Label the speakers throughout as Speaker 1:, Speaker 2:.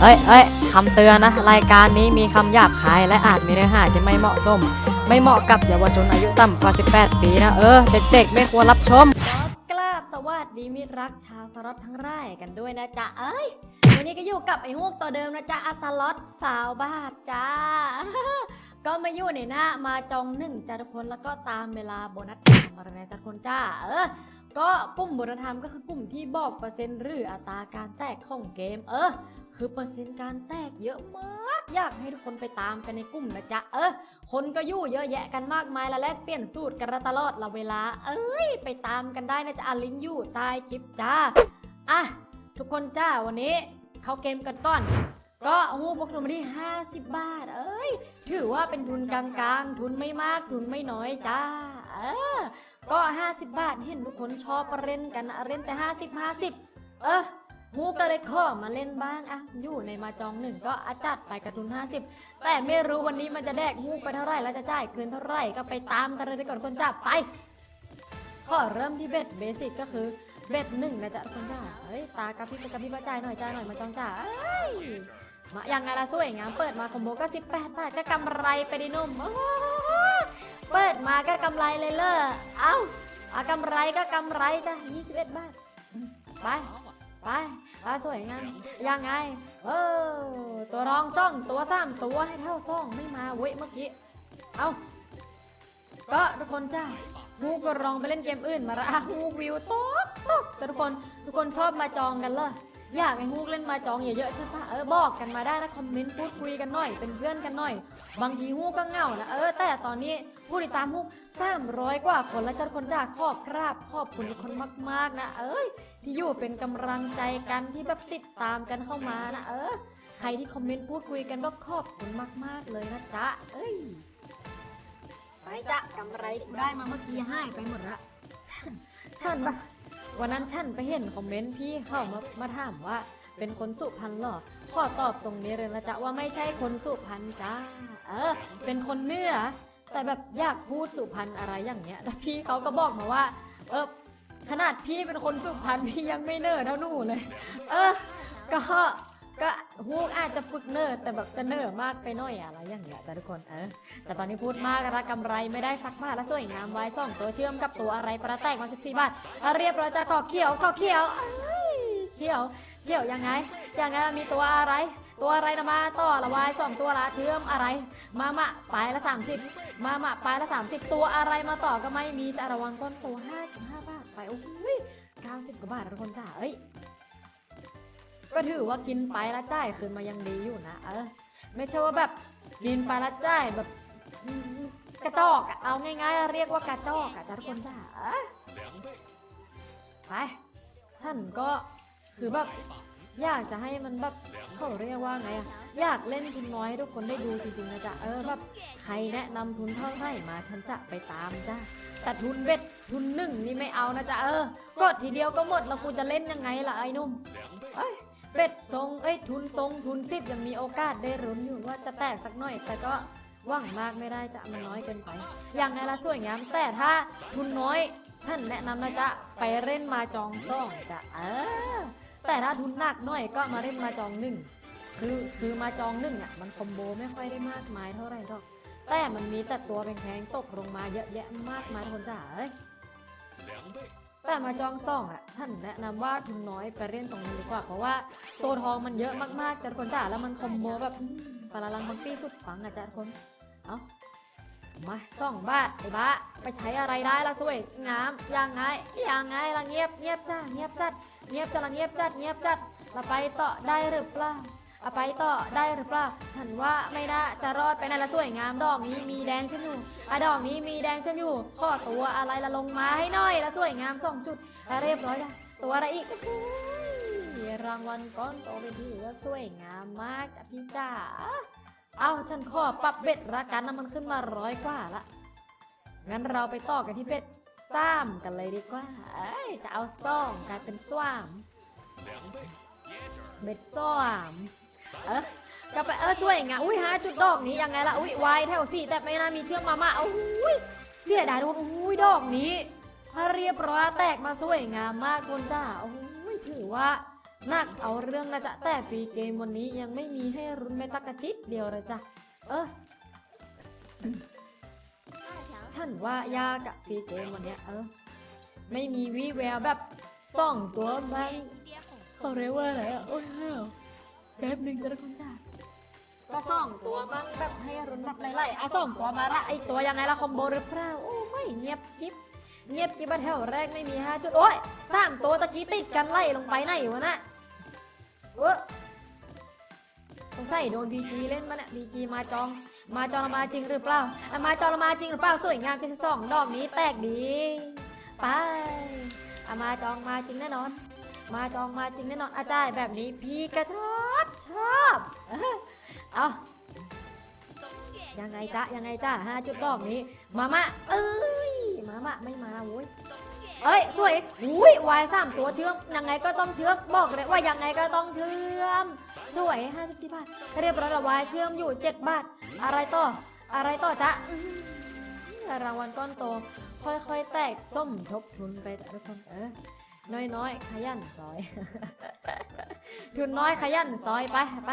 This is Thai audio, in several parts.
Speaker 1: เอ้ยเอ้ยคำเตือนนะ รายการนี้มีคำหยาบคายและอาจมีเนื้อหาที่ไม่เหมาะสม ไม่เหมาะกับเยาวชนอายุต่ำกว่า 18 ปีนะ เออ เด็กๆ ไม่ควรรับชมกราบสวัสดีมิตรรักชาวสล็อตทั้งไร่กันด้วยนะจ๊ะ เอ้ย วันนี้ก็อยู่กับไอ้ฮวกตัวเดิมนะจ๊ะอาสล็อตสาวบาทจ้า ก็มาอยู่ในหน้ามาจองหนึ่งจ้าทุกคนแล้วก็ตามเวลาโบนัสทำอะไรนะจ้าทุกคนจ้า เออ ก็กลุ่มบุรธรรมก็คือกลุ่มที่บอกเปอร์เซ็นต์หรืออัตราการแตกของเกม เออ คือเปอร์เซ็นต์การแตกเยอะมาก อยากให้ทุกคนไปตามกันในกลุ่มนะจ๊ะ เออ คนก็ยู่เยอะแยะกันมากมายและแลกเปลี่ยนสูตรกันตลอดละเวลา เอ้ย ไปตามกันได้นะจ๊ะอลิงก์อยู่ใต้คลิปจ้า อะ ทุกคนจ้าวันนี้เข้าเกมกันก่อนก็หูบวกทุนมาที่50 บาท เอ้ย ถือว่าเป็นทุนกลางๆ ทุนไม่มาก ทุนไม่น้อยจ้า เออก็ 50 บาทเห็นทุกคนชอบเล่นกันนะเล่นแต่ 50 50 เออฮูก็เลยขอมาเล่นบ้างอะอยู่ในมาจองหนึ่งก็อาจัดไปกระทุน 50 แต่ไม่รู้วันนี้มันจะแดกฮูไปเท่าไหร่แล้วจะจ่ายคืนเท่าไหร่ก็ไปตามกันเลยดีก่อนคนจับไปขอเริ่มที่เบ็ดเบสิกก็คือเบ็ดหนึ่งนะจ๊ะคนจ้าเฮ้ยตากระพริบกระพริบจ่ายหน่อยจ่ายหน่อยมาจองจ้าเอ้ยมายังไงล่ะสวยงามเปิดมาคอมโบก็ 18 บาทก็กำไรไปดินุ่มโเปิดมาก็กำไรเลยเลอเอ้าอากำไรก็กำไรจ้ะ21บเอ็ดบาท ไป ไปอาสวยงามยังไง เออ ตัวรองซ่องตัวสามตัวให้เท่าซ่องไม่มาเว้ยเมื่อกี้ เอาก็ทุกคนจ้าฮูก็ลองไปเล่นเกมอื่นมาละอะฮูวิวตกตกแต่ทุกคนทุกคนชอบมาจองกันเลย อยากให้ฮูกเล่นมาจองเยอะๆใช่ปะเออบอกกันมาได้นะคอมเมนต์พูดคุยกันหน่อย เป็นเพื่อนกันหน่อย บางทีฮูกก็เหงานะเออแต่ตอนนี้ผู้ติดตามฮูกสามร้อยกว่าคนแล้วจ้าทุกคนจ้าขอบกราบขอบคุณทุกคนมากๆนะ เอ้ยที่อยู่เป็นกำลังใจกันที่แบบติดตามกันเข้ามานะเออใครที่คอมเมนต์พูดคุยกันก็ขอบคุณมาก ๆเลยนะจ๊ะเอ้ยไปจ๊ะกำไรได้มาเมื่อกี้ให้ไปหมดละท่านปะ วันนั้นฉันไปเห็นคอมเมนต์พี่เข้ามามาถามว่า เป็นคนสุพรรณหรอขอตอบตรงนี้เลยนะจ๊ะว่าไม่ใช่คนสุพรรณจ้า เออ เป็นคนเนื้อ แต่แบบอยากพูดสุพรรณอะไรอย่างเงี้ยแต่พี่เขาก็บอกมาว่า เออขนาดพี่เป็นคนสุพรรณพี่ยังไม่เนิร์ดเท่าหนูเลย เออ ก็ ก็ฮูกอาจจะฝึกเนิร์ดแต่แบบจะเนิร์ดมากไปหน่อยอะไรอย่างเงี้ยแต่ทุกคนเออแต่ตอนนี้พูดมากระกำไรไม่ได้สักบาทและสวยงามไว้สองตัวเชื่อมกับตัวอะไรประแตกมาสิบสี่บาทเรียบร้อยจะขอเขียวขอเขียวเขียวเขียวยังไงยังไงมีตัวอะไร ตัวอะไรนะมาต่อละวายสองตัวละเชื่อมอะไร มามาไปละสามสิบมามาไปละสามสิบตัวอะไรมาต่อก็ไม่มีแต่ระวังก้นตัวห้าสิบห้าบาทไปโอ้ยเก้าสิบกว่าบาททุกคนจ้าเอ้ย ก็ถือว่ากินไปแล้วจ่ายคืนมายังดีอยู่นะ เออ ไม่ใช่ว่าแบบกินไปแล้วจ่ายแบบกระจอกอะเอาง่ายๆ เรียกว่ากระจอกอะจ้าทุกคนจ้าไปท่านก็คือแบบอยากจะให้มันแบบเขาเรียกว่าไงอะอยากเล่นทุนน้อยให้ทุกคนได้ดูจริงๆนะจ๊ะเออแบบใครแนะนำทุนเท่าไหร่มาฉันจะไปตามจ้าแต่ทุนเบ็ดทุนหนึ่งนี่ไม่เอานะจ๊ะเออ กดทีเดียวก็หมดแล้วกูจะเล่นยังไงล่ะไอ้นุ่มเอ้ย เป็ดทรงเอ้ยทุนทรงทุนสิบยังมีโอกาสได้รุนอยู่ว่าจะแตกสักหน่อย แต่ก็หวังมากไม่ได้จะมันน้อยเกินไป อย่างไงละสวยงามแต่ถ้าทุนน้อย ท่านแนะนำนะจ๊ะไปเล่นมาจองซ่องจ้ะเออแต่ถ้าทุนหนักหน่อยก็มาเล่นมาจองหนึ่งคือคือมาจองหนึ่งอะมันคอมโบไม่ค่อยได้มากมายเท่าไหร่หรอก แต่มันมีแต่ตัวแพงๆตกลงมาเยอะแยะมากมายทุกคนจ๋าเอ้ย แต่มาจองซ่องอะท่านแนะนำว่าทุนน้อยไปเล่นตรงนี้ดีกว่าเพราะว่าตัวทองมันเยอะมากๆแต่คนจ๋าแล้วมันคอมโบแบบปลาลังมังปี้สุดฟังอะจ้ะทุกคนเอามาสองบ้าไอ้บ้าไปใช้อะไรได้ละสวยงามยังไงยังไงละเงียบเงียบจ้าเงียบจัดเงียบจะละเงียบจัดเงียบจัดละไปต่อได้หรือเปล่า อะไปต่อได้หรือเปล่าฉันว่าไม่น่าจะรอดไปในละสวยงามดอกนี้มีแดงขึ้นอยู่อะดอกนี้มีแดงขึ้นอยู่ข้อตัวอะไรละลงมาให้หน่อยละสวยงามสองจุดอะเรียบร้อยจ้ะตัวอะไรอีกรางวัลก้อนโตเป็นที่ว่าสวยงามมากจ้ะพี่จ๋าเอาฉันขอปรับเบ็ดละกันนะมันขึ้นมาร้อยกว่าละงั้นเราไปต่อกันที่เบ็ดซ้ำกันเลยดีกว่าจะเอาซ่องกลายเป็นสวามเบ็ดซ้อม เออก็ไปเออสวยงามอุ้ยหาจุดดอกนี้ยังไงล่ะอุ้ยวายแถวสี่แต่ไม่น่ามีเชือกมามาอุ้ยเสียดายโดนอุ้ยดอกนี้ถ้าเรียบร้อยแตกมาสวยงามมากคนจ้าอุ้ยถือว่านักเอาเรื่องนะจ๊ะแต่ฟรีเกมวันนี้ยังไม่มีให้รุนแม้แตะกระจิตเดียวเลยจ้ะเออฉันว่ายากะฟรีเกมวันเนี้ยเออไม่มีวี่แววแบบส่องตัวมันเขาเรียกว่าอะไรอะโอ้ยห้าว แป๊บหนึ่งจะได้คุณจ้าก็ส่องตัวมั่งแบบให้รุนแบบไล่ๆอะส่องตัวมาละไอตัวยังไงละคอมโบหรือเปล่าโอ้ไม่เงียบกิ๊บเงียบกิ๊บมาแถวแรกไม่มีห้าจุดโอ้ยสามตัวตะกี้ติดกันไล่ลงไปไหนวะน่ะเออสงสัยโดนบีจีเล่นมาเนี่ยบีจีมาจอง มาจองมาจริงหรือเปล่ามาจองมาจริงหรือเปล่าสวยงามที่สองดอกนี้แตกดี ไปอามาจองมาจริงแน่นอน มาจองมาจริงแน่นอนอาจารย์แบบนี้พี่ก็ชอบชอบเอายังไงจ๊ะยังไงจ้าห้าจุดดอกนี้ มามะเอ้ยมามะไม่มาโว้ยเอ้ยสวยอุ้ยวายสามตัวเชื่อมยังไงก็ต้องเชื่อมบอกเลยว่ายังไงก็ต้องเชื่อมสวยห้าสิบสี่บาทเรียบร้อยละวายเชื่อมอยู่เจ็ดบาท อะไรต่อ อะไรต่อจ๊ะรางวัลก้อนโต ค่อยๆ แตกส้มทบทุนไปจ้ะทุกคนเออ น้อยๆขยันซอย ทุนน้อยขยันซอยไปไป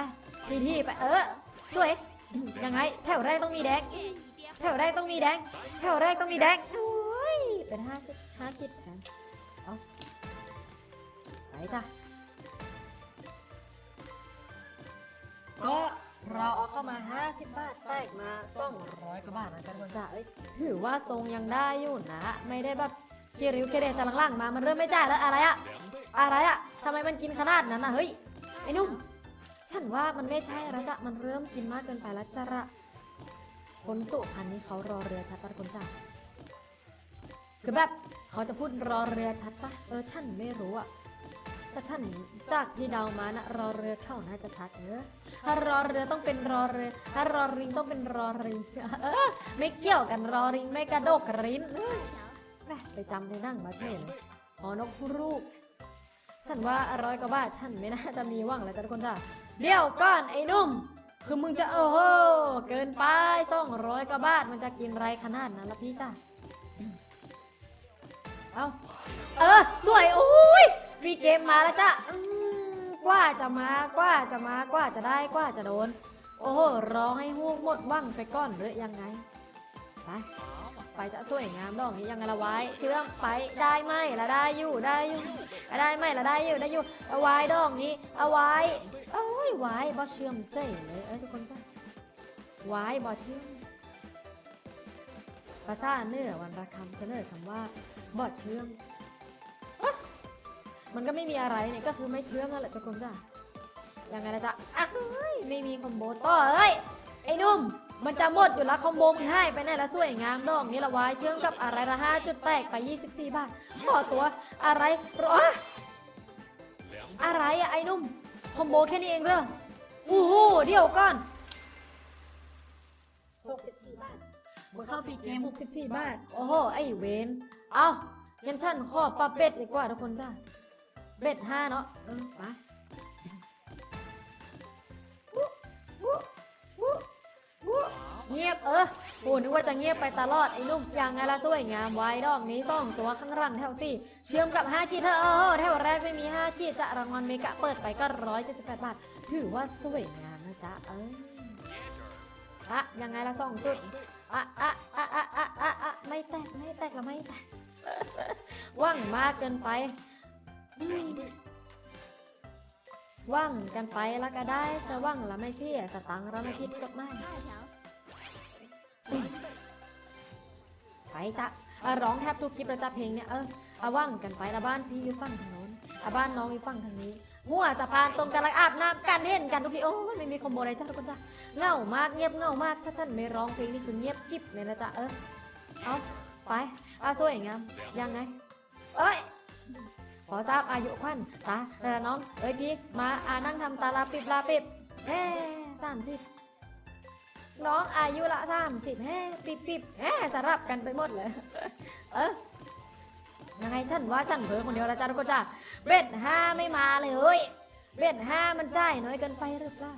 Speaker 1: ทีที่ไปเออสวยยังไง แถวแรกต้องมีแดง แถวแรกต้องมีแดง แถวแรกต้องมีแดงโอ้ยเป็นห้าจุดห้ากิดนเอาไปจ้ะก็เราเอาเข้ามา 50 บาทแตกมา200กว่าบาทนะจ๊ะทุกคนจ้ะเอ้ยถือว่าทรงยังได้อยู่นะ ไม่ได้แบบ เกริวเกเรแต่หลังๆมา มันเริ่มไม่จ่ายแล้วอะไรอะอะไรอะทำไมมันกินขนาดนั้นนะเฮ้ย ไอ้นุ่ม ฉันว่ามันไม่ใช่แล้วจ้ะมันเริ่มกินมากเกินไปแล้วจ้ะละคนสุพรรณนี้เขารอเรือชัดปะคนจ้ะคือแบบเขาจะพูดรอเรือชัดปะเออฉันไม่รู้อะแต่ฉันจากที่เดามานะรอเรือเข้าน่าจะชัดเออถ้ารอเรือต้องเป็นรอเรือ ถ้ารอริงต้องเป็นรอริง เออไม่เกี่ยวกันรอริงไม่กระโดกรินเออ ไปจำในนั่งมาเฉยเลยหอนกรูปฉันว่าอร้อยกว่าบาทฉันไม่น่าจะมีว่างแล้วจ้ะทุกคนจ้ะเดี๋ยวก่อนไอ้นุ่ม คือมึงจะโอ้โหเกินไปสองร้อยกว่าบาทมันจะกินไรขนาดนั้นละพี่จ้ะเอาเออสวยโอ้ยฟรีเกมมาแล้วจ้ะอืมกว่าจะมากว่าจะมากว่าจะได้กว่าจะโดน โอ้โหรอให้หูหมดว่างไปก่อนหรือยังไงไป ไปจะสวยงามดอกนี้ยังไงละไว้เชื่อมไปได้ไหมละได้อยู่ได้อยู่ได้ไหมละได้อยู่ได้อยู่เอาไว้ดอกนี้เอาไว้เอ้ยไว้บอเชื่อมเซ่เลยเอ้ทุกคนจ้ะไว้บอเชื่อมภาษาเนื้อวันระคำเสนอคำว่าบอเชื่อมมันก็ไม่มีอะไรเนี่ยก็คือไม่เชื่อมนั่นแหละทุกคนจ้ะยังไงละจ๊ะอ้ยไม่มีคอมโบต่อเอ้ยไอ้นุ่ม มันจะหมดอยู่แล้วคอมโบมึงให้ไปไหนละสวยงามดอกนี้ละไว้เชื่อมกับอะไรละห้าจุดแตกไป 24 บาทขอตัวอะไรรออะไรอะไอ้หนุ่มคอมโบแค่นี้เองเหรอโอ้โหเดี๋ยวก่อน64บาทมึงเข้าฟรีเกม64 บาท โอ้โห ไอ้เวนเอางั้นฉันขอปรับเบ็ดดีกว่าทุกคนจ้าเบ็ดห้าเนาะเออไป เงียบเออโหนึกว่าจะเงียบไปตลอดไอ้นุ่มยังไงล่ะสวยงามไว้ดอกนี้สองตัวข้างหลังแถวสี่เชื่อมกับ5ขีดเธอเออแถวแรกไม่มี5ขีดจะรางวัลเมกะเปิดไปก็178บาทถือว่าสวยงามนะจ๊ะเอออะยังไงละสองจุดอะอะอะอะอะอะอะไม่แตกไม่แตกละไม่แตกว่างมากเกินไปว่างกันไปแล้วก็ได้จะว่างแล้วไม่เสียสตังค์เราไม่ผิดกฎหมาย ไปจ้ะร้องแทบทุกคลิปแล้วจ้ะเพลงเนี่ยเออเอาว่างกันไปละบ้านพี่อยู่ฝั่งทางโน้นอาบ้านน้องอยู่ฝั่งทางนี้หัวสะพานตรงกันลักอาบน้ำกันเห็นกันทุกทีโอ้ยไม่มีคอมโบอะไรจ้ะทุกคนจ้ะเงามากเงียบเงามากถ้าท่านไม่ร้องเพลงนี่คือเงียบกิ๊บเลยนะจ๊ะเออเอาไปอาสวยงามยังไงเอ้ยขอทราบอายุขวัญตาแต่น้องเอ้ยพี่มาอานั่งทำตาลาปิบลาปิบเฮ้สามสิบ น้องอายุละสามสิบแฮ่ปิบปิบแฮ่สลับกันไปหมดเลย เออยังไงฉันว่าฉันเพิ่คนเดียวแล้วจ้าทุกคนจ้าเบ็ดห้าไม่มาเลยเฮ้ยเบ็ดห้ามันจ่ายน้อยเกินไปหรือเปล่า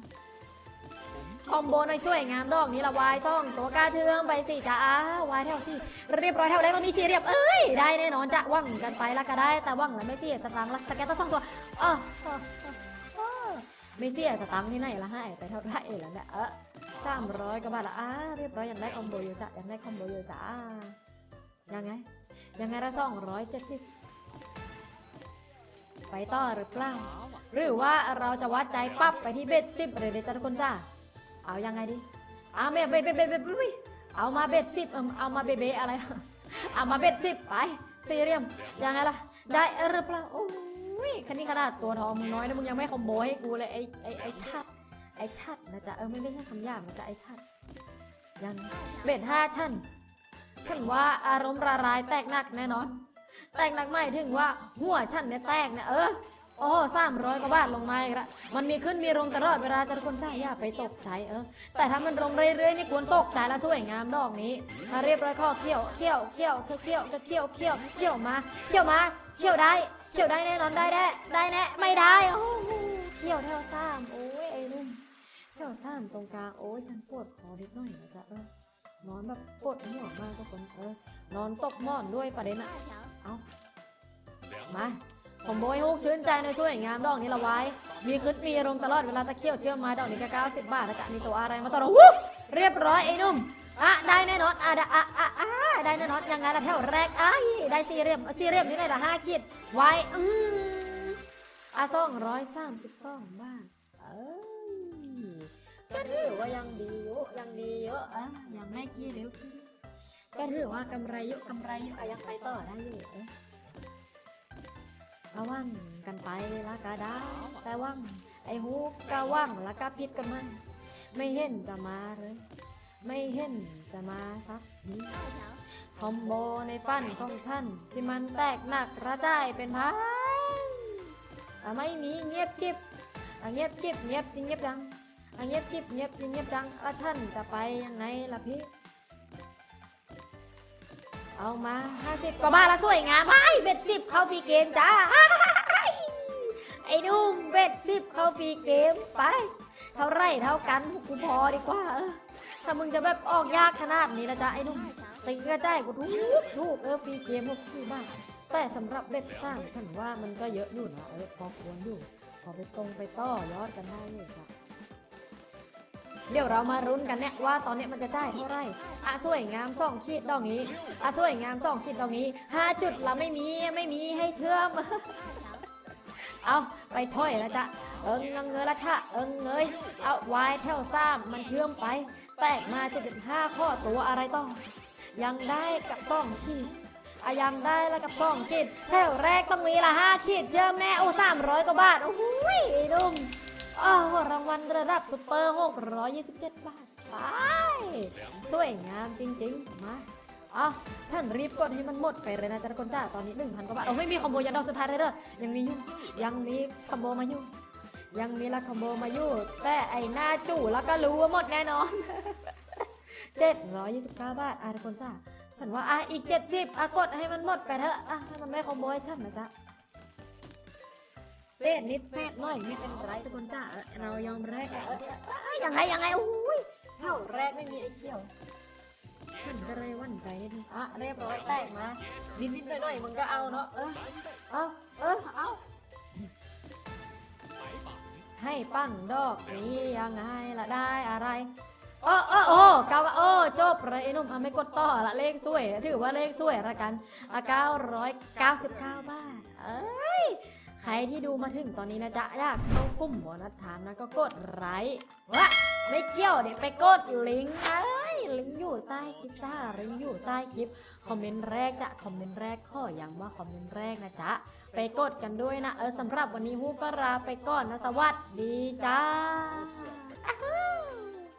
Speaker 1: คอมโบหน่อยสวยงามดอกนี้ละวายซ่องตัวก้าเทืองไปสิจ้าอ้าวายแถวสิเรียบร้อยแถวแรกเรามีสีเรียบเอ้ยได้แน่นอนจะว่างกันไปละก็ได้ แต่ว่างแล้วไม่เสียสตังค์ละสแกตต้องสองตัวเออเออเอไม่เสียสตังค์ที่ไหนละให้ไปเท่าไรแล้วเนี่ยเออ สามร้อยกว่าบาทละอ่าเรียบร้อยยังได้คอมโบอยู่จ้ะยังได้คอมโบอยู่จ้ายังไง ยังไงละสองร้อยเจ็ดสิบไปต่อหรือเปล่าหรือว่าเราจะวัดใจปั๊บไปที่เบ็ดสิบเลยเดี๋ยวจ้าทุกคนจ้าเอายังไงดีเอาเบ็ดเบ็ดเบ็ดเบ็ดเบ็ดเบ็ดเอามาเบ็ดสิบเอามาเบเบอะไรเอามาเบ็ดสิบไปสี่เหลี่ยมยังไงล่ะ ได้หรือเปล่าโอ้ยคันนี้ขนาดตัวทองมึงน้อยนะมึงยังไม่คอมโบให้กูเลยไอ้ไอ้ไอ้ชัด ไอ้ชัดนะจ๊ะ เออไม่ไม่ใช่คำหยาบนะจ๊ะไอ้ชัด ยังเบ็ดห้าท่านฉันว่าอารมณ์ระลายแตกหนักแน่นอน แตกหนักไม่ถึงว่าหัวฉันเนี่ยแตกเนี่ยเออโอ้สามร้อยกว่าบาทลงมาอีกละมันมีขึ้นมีลงตลอดเวลาแต่คนใช้อย่าไปตกใจเออ แต่ถ้ามันลงเรื่อยๆนี่ควรตกใจละสวยงามดอกนี้ถ้าเรียบร้อยข้อเขี่ยวเขี่ยวเขี่ยวเขี่ยวเขี่ยวเขี่ยวเขี่ยวมาเขี่ยวมาเขี่ยวได้เขี่ยวได้แน่นอนได้แน่ได้แน่ไม่ได้โอ้เขี่ยวเท่าสามโอ แถวสามตรงกลางโอ้ยฉันปวดคอนิดหน่อยนะจ๊ะเออนอนแบบปวดหัวมากทุกคนเออนอนตกหมอนด้วยประเด็นอะเอามาผมโบยฮุกชื่นใจในสวยงามดอกนี้ละไว้ มีขึ้นมีลงตลอดเวลาตะเคียวเชื่อมมาดอกนี้ก็เก้าสิบบาทนะจ๊ะมีตัวอะไรมาต่อเราวุ้เรียบร้อยไอ้นุ่มอะได้แน่นอนอะได้อะอะอะได้แน่นอนยังไงล่ะแถวแรกอ้ยได้สี่เหลี่ยมสี่เหลี่ยมนี่เลยละห้าขีดไว้อืมอะสองร้อยสามสิบสองบาท ก็ถือว่ายังดีอยู่ยังดีเยอะอะยังไม่กี่เร็วก็ถือว่ากำไรเยอะกำไรเยอะอะยังไปต่อได้อยู่เอะระวังกันไปละก็ได้แต่ว่างไอ้ฮูกก็ว่างละก็พิดกันมันไม่เห็นจะมาเลย ไม่เห็นจะมาสักนิดคอมโบในฟันของท่าน ที่มันแตกหนักระจายเป็นพันแต่ไม่มีเงียบกิบอะเงียบกิบเงียบจริงเงียบจัง อะเงียบกิบเงียบจริงเงียบจังแล้วท่านจะไปยังไงล่ะพี่ เอามาห้าสิบกว่าบาทละสวยงามไม่เบ็ดสิบเข้าฟรีเกมจ้า ไอ้นุ่มเบ็ดสิบเข้าฟรีเกมไป เท่าไรเท่ากันกูพอดีกว่า ถ้ามึงจะแบบออกยากขนาดนี้นะจ๊ะไอ้นุ่มติงก็ได้กูทุกทุกเออฟรีเกมพวกพี่บ้างแต่สำหรับเบ็ดสร้างฉันว่ามันก็เยอะอยู่นะเออพอควรอยู่พอไปตรงไปต่อยอดกันได้เลยครับ เดี๋ยวเรามารุ้นกันเนี่ยว่าตอนเนี้ยมันจะได้เท่าไหร่อะสวยงามสองขีดดอกนี้อะสวยงามสองขีดดอกนี้ห้าจุดเราไม่มีไม่มีให้เชื่อม เอาไปถ้อยแล้วจ้ะเอิงเงเงยละค่ะเอิงเงยเอาวายแถวซ้ำมันเชื่อมไป แตกมา75ข้อตัวอะไรต้อง ยังได้กับสองขีดอะยังได้แล้วกับสองขีดแถวแรกต้องมีละห้าขีดเชื่อมแน่โอ้สามร้อยกว่าบาทโอ้โหยไอ้นุ่ม โอ้โหรางวัลระดับซุปเปอร์627 บาทไปสวยงามจริงๆ มาเอท่านรีบกดให้มันหมดไปเลยนะจ๊ะทุกคนจ้าตอนนี้1,000กว่าบาทโอ้ไม่มีคอมโบยันดอกสุดท้ายเลยเด้อยังมีอยู่ยังมีคอมโบมาอยู่ยังมีละคอมโบมาอยู่ แต่ไอหน้าจู่แล้วก็รู้ว่าหมดแน่นอน729บาทอะทุกคนจ้าฉันว่าอะอีก70อะกดให้มันหมดไปเถอะอะให้มันไม่คอมโบให้ฉันนะจ๊ะ เศษนิดเศษหน่อยไม่เป็นไรทุกคนจ้าเรายอมแรกอะเออเออเออยังไงยังไงอุ้ยเท่าแรกไม่มีไอ้เขี้ยวฉันก็เลยหวั่นใจนิดนึงอะเรียบร้อยแตกมานิดนิดหน่อยหน่อยมึงก็เอาเนาะเออเอาเออเอาให้ปั้นดอกนี้ยังไงล่ะได้อะไรโอ้โอ้โอ้เก้าโอ้จบเลยไอ้นุ่มอะไม่กดต่อละเลขสวย ถือว่าเลขสวยละกันอะเก้าร้อยเก้าสิบเก้าบาทเอ้ย ใครที่ดูมาถึงตอนนี้นะจ๊ะอยากเข้ากลุ่มบอนัสถามนะก็กดไลค์วะไม่เกี่ยวเดี๋ยวไปกดลิงก์นะลิงก์อยู่ใต้คลิปจ้าลิงก์อยู่ใต้คลิป คอมเมนต์แรกจ้ะคอมเมนต์แรกข้อย้ำว่าคอมเมนต์แรกนะจ๊ะไปกดกันด้วยนะเออสำหรับวันนี้ฮู้ก็ลาไปก่อนนะสวัสดีจ้า